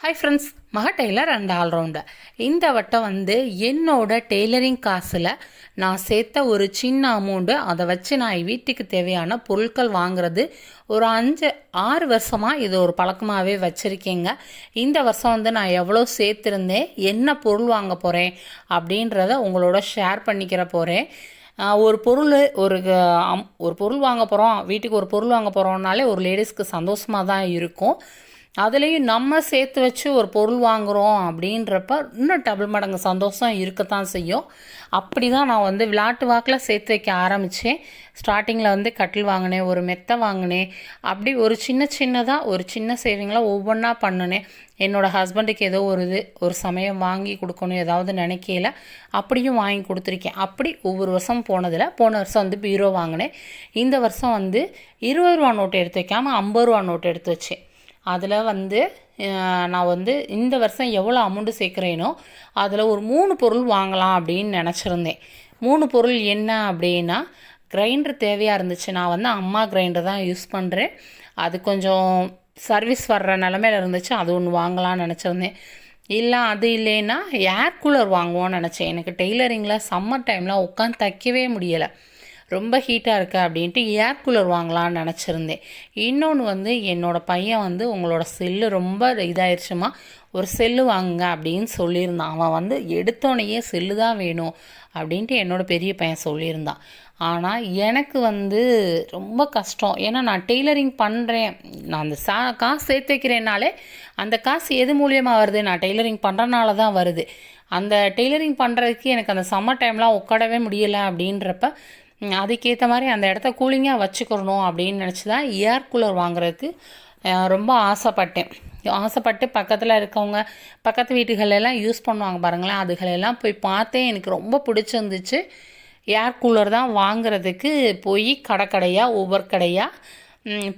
Hi friends மக tailor and allrounder இந்த வட்டம் வந்து என்னோட டெய்லரிங் காசில் நான் சேர்த்த ஒரு சின்ன அமௌண்ட்டு அதை வச்சு நான் வீட்டுக்கு தேவையான பொருட்கள் வாங்குறது ஒரு அஞ்சு ஆறு வருஷமாக இது ஒரு பழக்கமாகவே வச்சுருக்கேங்க. இந்த வருஷம் வந்து நான் எவ்வளோ சேர்த்துருந்தேன் என்ன பொருள் வாங்க போகிறேன் அப்படின்றத உங்களோட ஷேர் பண்ணிக்கிற போகிறேன் ஒரு பொருள் ஒரு அம்- ஒரு பொருள் வாங்க போகிறோம் வீட்டுக்கு ஒரு பொருள் வாங்க போகிறோம்னாலே ஒரு லேடிஸ்க்கு சந்தோஷமாக தான் இருக்கும். அதுலேயும் நம்ம சேர்த்து வச்சு ஒரு பொருள் வாங்குகிறோம் அப்படின்றப்ப இன்னும் டபுள் மடங்கு சந்தோஷம் இருக்கத்தான் செய்யும். அப்படி தான் நான் வந்து விளாட்டு வாக்கில் சேர்த்து வைக்க ஆரம்பித்தேன் ஸ்டார்டிங்கில் வந்து கட்டில் வாங்கினேன் ஒரு மெத்தை வாங்கினேன். அப்படி ஒரு சின்ன சின்னதாக ஒரு சின்ன சேவிங்கில் ஒவ்வொன்றா பண்ணினேன். என்னோடய ஹஸ்பண்டுக்கு ஏதோ ஒரு இது ஒரு சமயம் வாங்கி கொடுக்கணும் ஏதாவது நினைக்கையில் அப்படியும் வாங்கி கொடுத்துருக்கேன். அப்படி ஒவ்வொரு வருஷம் போனதில் போன வருஷம் வந்து பீரோ வாங்கினேன். இந்த வருஷம் வந்து இருபது ரூபா நோட்டு எடுத்து வைக்காமல் ஐம்பது ரூபா நோட்டு எடுத்து வச்சேன். அதில் வந்து நான் வந்து இந்த வருஷம் எவ்வளோ அமௌண்ட்டு சேர்க்குறேனோ அதில் ஒரு மூணு பொருள் வாங்கலாம் அப்படின்னு நினச்சிருந்தேன். மூணு பொருள் என்ன அப்படின்னா கிரைண்டர் தேவையாக இருந்துச்சு. நான் வந்து அம்மா கிரைண்டர் தான் யூஸ் பண்ணுறேன் அது கொஞ்சம் சர்வீஸ் வர்ற நிலமையில இருந்துச்சு. அது ஒன்று வாங்கலாம்னு நினச்சிருந்தேன். இல்லை அது இல்லைன்னா ஏர் கூலர் வாங்குவோன்னு நினச்சேன். எனக்கு டெய்லரிங்கில் சம்மர் டைமில் உட்காந்து தைக்கவே முடியலை. ரொம்ப ஹீட்டாக இருக்கு அப்படின்ட்டு ஏர் கூலர் வாங்கலாம்னு நினச்சிருந்தேன். இன்னொன்று வந்து என்னோடய பையன் வந்து உங்களோட செல்லு ரொம்ப இதாயிருச்சுமா? ஒரு செல்லு வாங்குங்க அப்படின்னு சொல்லியிருந்தான். அவன் வந்து எடுத்தோடனேயே செல்லு தான் வேணும் அப்படின்ட்டு என்னோட பெரிய பையன் சொல்லியிருந்தான். ஆனால் எனக்கு வந்து ரொம்ப கஷ்டம். ஏன்னா நான் டெய்லரிங் பண்ணுறேன் நான் அந்த சா காசு சேர்த்து வைக்கிறேனாலே அந்த காசு எது மூலியமாக வருது? நான் டெய்லரிங் பண்ணுறனால தான் வருது. அந்த டெய்லரிங் பண்ணுறதுக்கு எனக்கு அந்த சம்மர் டைம்லாம் உட்காடவே முடியலை அப்படின்றப்ப அதுக்கேற்ற மாதிரி அந்த இடத்த கூலிங்காக வச்சுக்கிறணும் அப்படின்னு நினச்சி தான் ஏர் கூலர் வாங்குறதுக்கு ரொம்ப ஆசைப்பட்டேன். ஆசைப்பட்டு பக்கத்தில் இருக்கவங்க பக்கத்து வீட்டுகளெல்லாம் யூஸ் பண்ணுவாங்க பாருங்களேன் அதுகளெல்லாம் போய் பார்த்தேன். எனக்கு ரொம்ப பிடிச்சிருந்துச்சு. ஏர் கூலர் தான் வாங்குறதுக்கு போய் கடை கடையாக ஒவ்வொரு கடையாக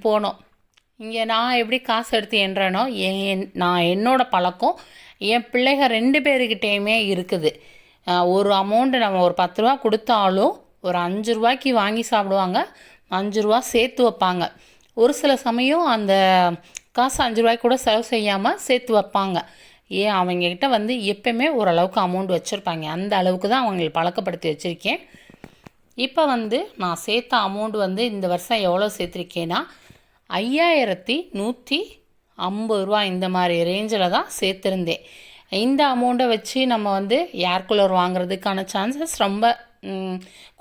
போனோம். இங்கே நான் எப்படி காசு எடுத்து என்றனோ என் நான் என்னோடய பழக்கம் என் பிள்ளைங்க ரெண்டு பேருக்கிட்டேயுமே இருக்குது. ஒரு அமௌண்ட்டு நம்ம ஒரு பத்து ரூபா கொடுத்தாலும் ஒரு அஞ்சு ரூபாய்க்கு வாங்கி சாப்பிடுவாங்க. அஞ்சு ரூபா சேர்த்து வைப்பாங்க. ஒரு சில சமயம் அந்த காசு அஞ்சு ரூபாய்க்கு கூட செலவு செய்யாமல் சேர்த்து வைப்பாங்க. ஏன்? அவங்கக்கிட்ட வந்து எப்பயுமே ஓரளவுக்கு அமௌண்ட் வச்சுருப்பாங்க. அந்த அளவுக்கு தான் அவங்களுக்கு பழக்கப்படுத்தி வச்சுருக்கேன். இப்போ வந்து நான் சேர்த்த அமௌண்ட் வந்து இந்த வருஷம் எவ்வளோ சேர்த்துருக்கேன்னா ஐயாயிரத்தி நூற்றி ஐம்பது ரூபா இந்த மாதிரி ரேஞ்சில் தான் சேர்த்துருந்தேன். இந்த அமௌண்ட்டை வச்சு நம்ம வந்து ஏர் கூலர் வாங்குறதுக்கான சான்சஸ் ரொம்ப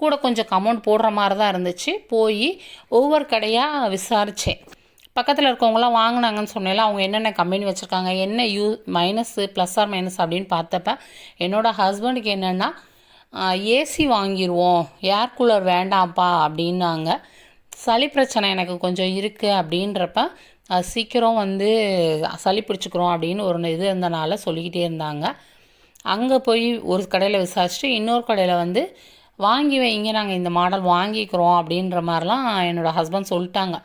கூட கொஞ்சம் அமௌண்ட் போடுற மாதிரி தான் இருந்துச்சு. போய் ஒவ்வொரு கடையாக விசாரித்தேன் பக்கத்தில் இருக்கவங்களாம் வாங்கினாங்கன்னு சொன்னால அவங்க என்னென்ன கம்பெனி வச்சுருக்காங்க என்ன you minus plus or minus அப்படின்னு பார்த்தப்ப என்னோடய ஹஸ்பண்டுக்கு என்னென்னா ஏசி வாங்கிடுவோம் ஏர் கூலர் வேண்டாம்ப்பா அப்படின்னாங்க. சளி பிரச்சனை எனக்கு கொஞ்சம் இருக்குது அப்படின்றப்ப அது சீக்கிரம் வந்து சளி பிடிச்சிக்கிறோம் அப்படின்னு ஒரு இது இருந்தனால சொல்லிக்கிட்டே இருந்தாங்க. அங்கே போய் ஒரு கடையில் விசாரிச்சுட்டு இன்னொரு கடையில் வந்து வாங்கி வைங்க நாங்கள் இந்த மாடல் வாங்கிக்கிறோம் அப்படின்ற மாதிரிலாம் என்னோடய ஹஸ்பண்ட் சொல்லிட்டாங்க.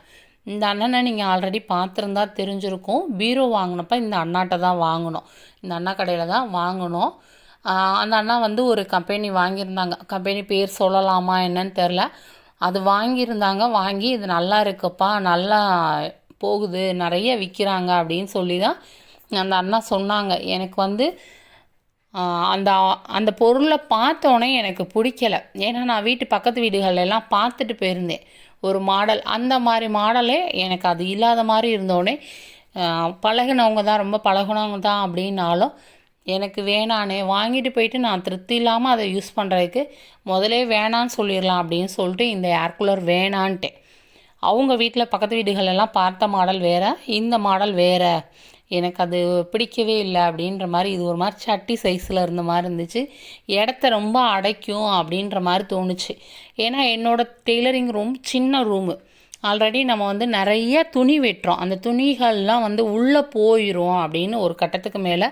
இந்த அண்ணனை நீங்கள் ஆல்ரெடி பார்த்துருந்தா தெரிஞ்சிருக்கும். பீரோ வாங்கினப்ப இந்த அண்ணாட்ட தான் வாங்கினோம் இந்த அண்ணா கடையில் தான் வாங்கினோம் அந்த அண்ணா வந்து ஒரு கம்பெனி வாங்கியிருந்தாங்க. கம்பெனி பேர் சொல்லலாமா என்னன்னு தெரில அது வாங்கியிருந்தாங்க. வாங்கி இது நல்லா இருக்குப்பா நல்லா போகுது நிறைய விற்கிறாங்க அப்படின்னு சொல்லி தான் அந்த அண்ணா சொன்னாங்க. எனக்கு வந்து அந்த அந்த பொருளை பார்த்தோன்னே எனக்கு பிடிக்கல. ஏன்னா நான் வீட்டு பக்கத்து வீடுகளெல்லாம் பார்த்துட்டு போயிருந்தேன். ஒரு மாடல். அந்த மாதிரி மாடலே எனக்கு அது இல்லாத மாதிரி இருந்தோடனே பழகினவங்க பழகுனவங்க தான் ரொம்ப பழகுனவங்க தான் அப்படின்னாலும் எனக்கு வேணானே வாங்கிட்டு போயிட்டு நான் திருப்தி இல்லாமல் அதை யூஸ் பண்ணுறதுக்கு முதலே வேணான்னு சொல்லிடலாம் அப்படின்னு சொல்லிட்டு இந்த ஏர் கூலர் வேணான்ட்டேன். அவங்க வீட்டில் பக்கத்து வீடுகள் எல்லாம் பார்த்த மாடல் வேறு இந்த மாடல் வேறு. எனக்கு அது பிடிக்கவே இல்லை அப்படின்ற மாதிரி இது ஒரு மாதிரி சட்டி சைஸில் இருந்த மாதிரி இருந்துச்சு. இடத்த ரொம்ப அடைக்கும் அப்படின்ற மாதிரி தோணுச்சு. ஏன்னா என்னோட டெய்லரிங் ரூம் சின்ன ரூமு ஆல்ரெடி நம்ம வந்து நிறைய துணி வெட்டுறோம். அந்த துணிகள்லாம் வந்து உள்ளே போயிடும் அப்படின்னு ஒரு கட்டத்துக்கு மேலே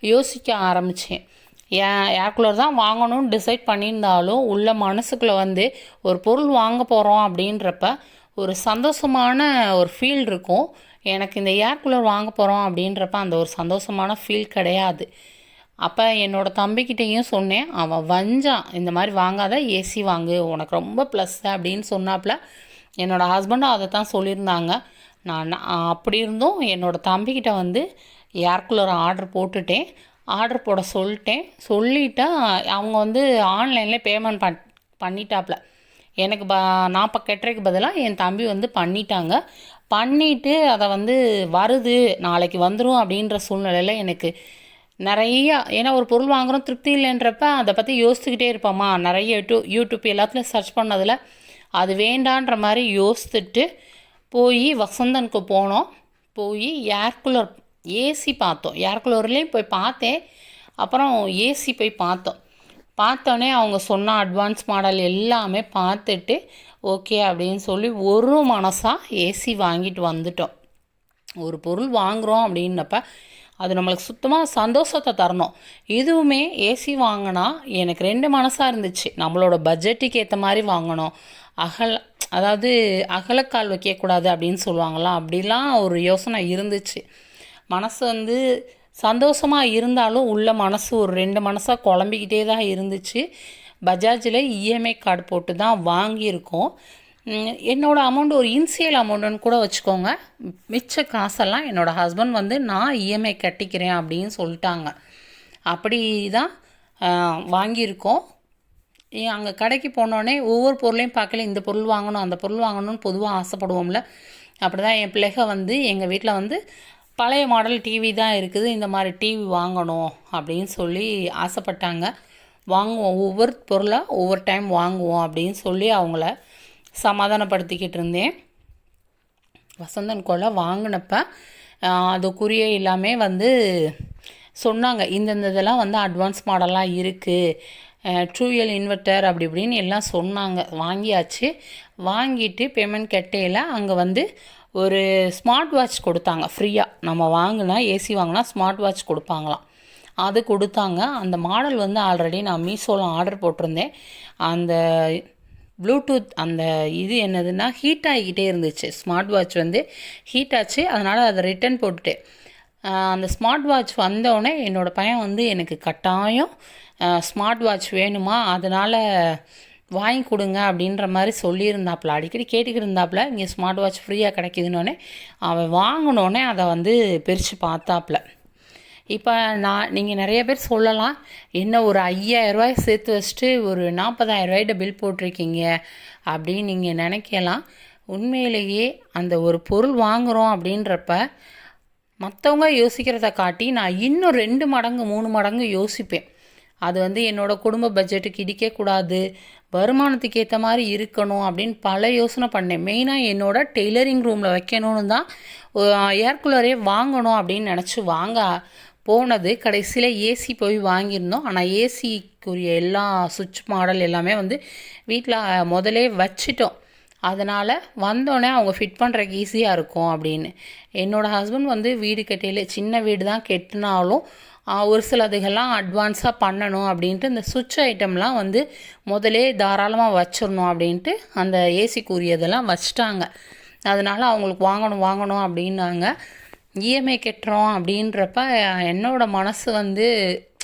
யோசிக்க ஆரம்பித்தேன் ஏன் ஏர் கூலர் தான் வாங்கணும்னு டிசைட் பண்ணியிருந்தாலும் உள்ள மனசுக்குள்ளே வந்து ஒரு பொருள் வாங்க போகிறோம் அப்படின்றப்ப ஒரு சந்தோஷமான ஒரு ஃபீல் இருக்கும். எனக்கு இந்த ஏர் கூலர் வாங்க போகிறோம் அப்படின்றப்ப அந்த ஒரு சந்தோஷமான ஃபீல் கிடையாது. அப்போ என்னோடய தம்பிக்கிட்டேயும் சொன்னேன் அவன் வஞ்சான் இந்த மாதிரி வாங்காத ஏசி வாங்கு உனக்கு ரொம்ப ப்ளஸ் அப்படின்னு சொன்னாப்புல. என்னோட ஹஸ்பண்டும் அதை தான் சொல்லியிருந்தாங்க. நான் அப்படி இருந்தும் என்னோட தம்பிக்கிட்ட வந்து ஏர் கூலர் ஆர்டர் போட்டுட்டேன். ஆர்டர் போட சொல்லிட்டேன். சொல்லிட்டா அவங்க வந்து ஆன்லைனில் பேமெண்ட் பண் பண்ணிட்டாப்ல எனக்கு ப நான் இப்போ கட்டுறதுக்கு பதிலாக என் தம்பி வந்து பண்ணிட்டாங்க. பண்ணிவிட்டு அதை வந்து வருது நாளைக்கு வந்துடும் அப்படின்ற சூழ்நிலையில் எனக்கு நிறையா ஏன்னா ஒரு பொருள் வாங்குகிறோம் திருப்தி இல்லைன்றப்ப அதை பற்றி யோசிச்சுக்கிட்டே இருப்போம்மா நிறைய யூடியூ யூடியூப் எல்லாத்துலேயும் சர்ச் பண்ணதில் அது வேண்டான்ற மாதிரி யோசித்துட்டு போய் வசந்தனுக்கு போனோம். போய் ஏர் கூலர் ஏசி பார்த்தோம். ஏர் கூலர்லேயும் போய் பார்த்தேன். அப்புறம் ஏசி போய் பார்த்தோம். பார்த்தோன்னே அவங்க சொன்ன அட்வான்ஸ் மாடல் எல்லாமே பார்த்துட்டு ஓகே அப்படின்னு சொல்லி ஒரு மனசாக ஏசி வாங்கிட்டு வந்துட்டோம். ஒரு பொருள் வாங்குகிறோம் அப்படின்னப்ப அது நம்மளுக்கு சுத்தமாக சந்தோஷத்தை தரணும். இதுவுமே ஏசி வாங்கினா எனக்கு ரெண்டு மனசாக இருந்துச்சு. நம்மளோட பட்ஜெட்டுக்கு ஏற்ற மாதிரி வாங்கணும். அகல அதாவது அகலக்கால் வைக்கக்கூடாது அப்படின்னு சொல்லுவாங்களா? அப்படிலாம் ஒரு யோசனை இருந்துச்சு. மனசு வந்து சந்தோஷமாக இருந்தாலும் உள்ள மனசு ஒரு ரெண்டு மனசாக குழம்பிக்கிட்டே தான் இருந்துச்சு. பஜாஜில் இஎம்ஐ கார்டு போட்டு தான் வாங்கியிருக்கோம். என்னோடய அமௌண்ட் ஒரு இன்சியல் அமௌண்ட்டுன்னு கூட வச்சுக்கோங்க. மிச்ச காசெல்லாம் என்னோடய ஹஸ்பண்ட் வந்து நான் இஎம்ஐ கட்டிக்கிறேன் அப்படின்னு சொல்லிட்டாங்க. அப்படி தான் வாங்கியிருக்கோம். அங்கே கடைக்கு போனோடனே ஒவ்வொரு பொருளையும் பார்க்கல இந்த பொருள் வாங்கணும் அந்த பொருள் வாங்கணும்னு பொதுவாக ஆசைப்படுவோம்ல. அப்படி தான் என் பிள்ளைக வந்து எங்கள் வீட்டில் வந்து பழைய மாடல் டிவி தான் இருக்குது இந்த மாதிரி டிவி வாங்கணும் அப்படின்னு சொல்லி ஆசைப்பட்டாங்க. வாங்குவோம். ஒவ்வொரு பொருளாக ஒவ்வொரு டைம் வாங்குவோம் அப்படின்னு சொல்லி அவங்கள சமாதானப்படுத்திக்கிட்டு இருந்தேன். வசந்தன் கொலை வாங்கினப்ப அதுக்குரிய எல்லாமே வந்து சொன்னாங்க. இந்தந்த இதெல்லாம் வந்து அட்வான்ஸ் மாடலாக இருக்குது ட்ரூயல் இன்வெர்ட்டர் அப்படி இப்படின்னு எல்லாம் சொன்னாங்க. வாங்கியாச்சு. வாங்கிட்டு பேமெண்ட் கட்டையில் அங்கே வந்து ஒரு ஸ்மார்ட் வாட்ச் கொடுத்தாங்க. ஃப்ரீயாக நம்ம வாங்கினா ஏசி வாங்கினா ஸ்மார்ட் வாட்ச் கொடுப்பாங்களாம். அது கொடுத்தாங்க. அந்த மாடல் வந்து ஆல்ரெடி நான் மீஷோவில் ஆர்டர் போட்டிருந்தேன். அந்த ப்ளூடூத் அந்த இது என்னதுன்னா ஹீட் ஆகிக்கிட்டே இருந்துச்சு. ஸ்மார்ட் வாட்ச் வந்து ஹீட் ஆச்சு. அதனால் அதை ரிட்டர்ன் போட்டுட்டேன். அந்த ஸ்மார்ட் வாட்ச் வந்தோடனே என்னோடய பையன் வந்து எனக்கு கட்டாயம் ஸ்மார்ட் வாட்ச் வேணுமா? அதனால் வாங்கி கொடுங்க அப்படின்ற மாதிரி சொல்லியிருந்தாப்புல. அடிக்கடி கேட்டுக்கிட்டு இருந்தாப்புல இங்கே ஸ்மார்ட் வாட்ச் ஃப்ரீயாக கிடைக்குதுன்னொடனே அவன் வாங்கினோடனே அதை வந்து பிரித்து பார்த்தாப்புல. இப்போ நான் நீங்கள் நிறைய பேர் சொல்லலாம். என்ன ஒரு ஐயாயிரரூவாய் சேர்த்து வச்சுட்டு ஒரு நாற்பதாயிரரூவாய்ட்ட பில் போட்டிருக்கீங்க அப்படின்னு நீங்கள் நினைக்கலாம். உண்மையிலேயே அந்த ஒரு பொருள் வாங்குகிறோம் அப்படின்றப்ப மற்றவங்க யோசிக்கிறத காட்டி நான் இன்னும் ரெண்டு மடங்கு மூணு மடங்கு யோசிப்பேன். அது வந்து என்னோடய குடும்ப பட்ஜெட்டுக்கு இடிக்கக்கூடாது வருமானத்துக்கு ஏற்ற மாதிரி இருக்கணும் அப்படின்னு பல யோசனை பண்ணேன். மெயினாக என்னோட டெய்லரிங் ரூமில் வைக்கணும்னு தான் ஏர் கூலரே வாங்கணும் அப்படின்னு நினச்சி வாங்க போனது கடைசியில் ஏசி போய் வாங்கியிருந்தோம். ஆனால் ஏசிக்குரிய எல்லா சுவிட்ச் மாடல் எல்லாமே வந்து வீட்டில் முதலே வச்சிட்டோம். அதனால் வந்தோடனே அவங்க ஃபிட் பண்ணுறதுக்கு ஈஸியாக இருக்கும் அப்படின்னு. என்னோடய ஹஸ்பண்ட் வந்து வீடு கட்டையில் சின்ன வீடு தான் கெட்டினாலும் ஒரு சிலதுகள்லாம் அட்வான்ஸாக பண்ணணும் அப்படின்ட்டு இந்த சுவிட்ச் ஐட்டம்லாம் வந்து முதலே தாராளமாக வச்சிடணும் அப்படின்ட்டு அந்த ஏசிக்குரியதெல்லாம் வச்சிட்டாங்க. அதனால் அவங்களுக்கு வாங்கணும் வாங்கணும் அப்படின்னாங்க. இஎம்ஐ கட்டுறோம் அப்படின்றப்ப என்னோட மனசு வந்து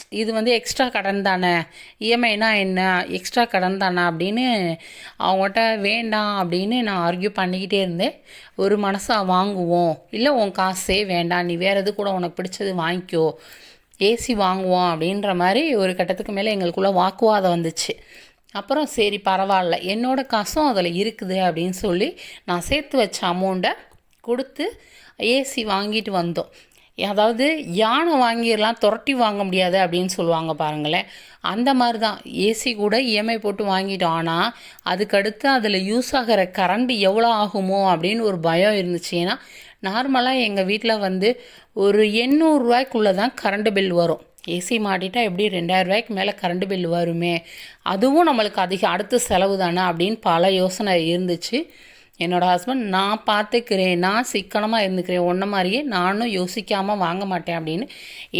இது வந்து எக்ஸ்ட்ரா கடன் தானே இஎம்ஐனா என்ன எக்ஸ்ட்ரா கடன் தானே அப்படின்னு அவங்ககிட்ட வேண்டாம் அப்படின்னு நான் ஆர்கியூ பண்ணிக்கிட்டே இருந்தேன். ஒரு மனசாக வாங்குவோம். இல்லை உன் காசே வேண்டாம். நீ வேறு எது கூட உனக்கு பிடிச்சது வாங்கிக்கோ. ஏசி வாங்குவோம் அப்படின்ற மாதிரி ஒரு கட்டத்துக்கு மேலே எங்களுக்குள்ள வாக்குவாதம் வந்துச்சு. அப்புறம் சரி பரவாயில்ல. என்னோடய காசும் அதில் இருக்குது அப்படின்னு சொல்லி நான் சேர்த்து வச்ச அமௌண்ட்டை கொடுத்து ஏசி வாங்கிட்டு வந்தோம். அதாவது யானை வாங்கிடலாம் துரட்டி வாங்க முடியாது அப்படின்னு சொல்லுவாங்க பாருங்களேன். அந்த மாதிரி தான் ஏசி கூட இஎம்ஐ போட்டு வாங்கிட்டோம். ஆனால் அதுக்கடுத்து அதில் யூஸ் ஆகிற கரண்ட் எவ்வளோ ஆகுமோ அப்படின்னு ஒரு பயம் இருந்துச்சு. ஏன்னா நார்மலாக எங்கள் வீட்டில் வந்து ஒரு எண்ணூறுரூவாய்க்குள்ளே தான் கரண்ட் பில் வரும். ஏசி மாட்டிட்டா எப்படி ரெண்டாயிரம் ரூபாய்க்கு மேலே கரண்ட் பில் வருமே? அதுவும் நம்மளுக்கு அதிக அடுத்த செலவு தானே அப்படின்னு பல யோசனை இருந்துச்சு. என்னோட ஹஸ்பண்ட் நான் பார்த்துக்கிறேன் நான் சிக்கனமாக இருந்துக்கிறேன் ஒன்றை மாதிரியே நானும் யோசிக்காமல் வாங்க மாட்டேன் அப்படின்னு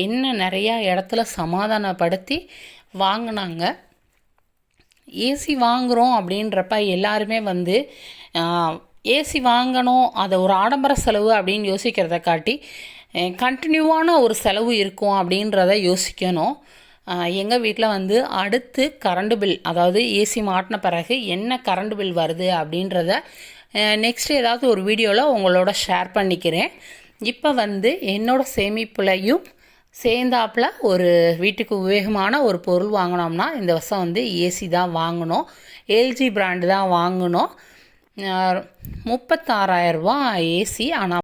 என்ன நிறையா இடத்துல சமாதானப்படுத்தி வாங்கினாங்க. ஏசி வாங்குகிறோம் அப்படின்றப்ப எல்லாருமே வந்து ஏசி வாங்கணும் அதை ஒரு ஆடம்பர செலவு அப்படின்னு யோசிக்கிறத காட்டி கண்டினியூவான ஒரு செலவு இருக்கும் அப்படின்றத யோசிக்கணும். எங்கள் வீட்டில் வந்து அடுத்து கரண்ட் பில் அதாவது ஏசி மாட்டின பிறகு என்ன கரண்ட் பில் வருது அப்படின்றத நெக்ஸ்ட் ஏதாவது ஒரு வீடியோவில் உங்களோட ஷேர் பண்ணிக்கிறேன். இப்போ வந்து என்னோடய சேமிப்புலையும் சேர்ந்தாப்புல ஒரு வீட்டுக்கு உபயோகமான ஒரு பொருள் வாங்கினோம்னா இந்த வருஷம் வந்து ஏசி தான் வாங்கினோம் எல்ஜி பிராண்டு தான் வாங்கினோம் முப்பத்தாறாயிரரூபா ஏசி ஆனால்